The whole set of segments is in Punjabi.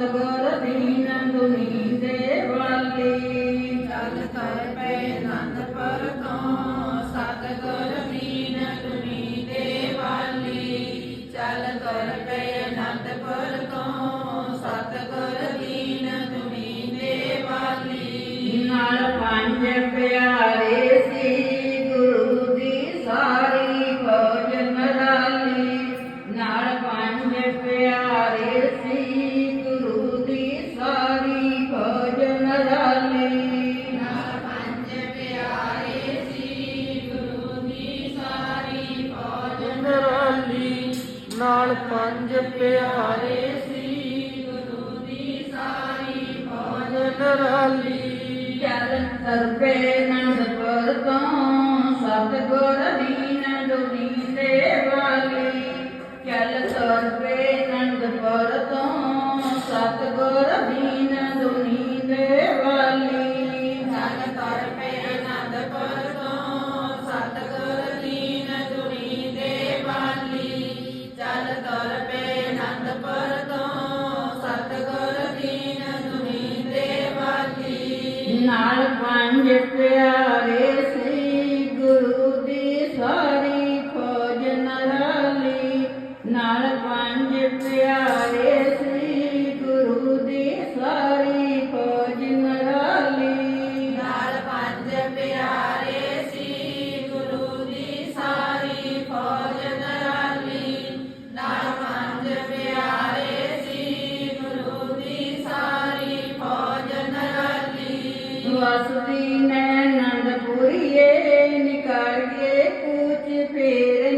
number ਪੰਜ ਪਿਆਰੇ ਸੀ ਗੁਰੂ ਦੀ ਸਾਰੀ ਫੌਜ ਨਰਾਲੀ ਚਰਨ ਸਰਪੇ ਪੰਜ ਪਿਆਰੇ ਸ੍ਰੀ ਗੁਰੂ ਦੀ ਸਾਰੀ ਫੌਜ ਮਰਾਲੀ। ਨਾਲ ਪੰਜ ਪਿਆਰੇ ਸ੍ਰੀ ਗੁਰੂ ਦੀ ਸਾਰੀ ਫੌਜ ਮਰਾਲੀ। ਨਾਲ ਪੰਜ ਪਿਆਰੇ ਸ੍ਰੀ ਗੁਰੂ ਦੀ ਸਾਰੀ ਫੌਜ ਮਰਾਲੀ। ਵਸਦੀ ਨੈਣੰਦਪੁਰੀਏ ਨਿਕਾਲ ਕੇ ਪੂਛ ਫੇਰ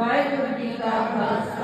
Why do we love us?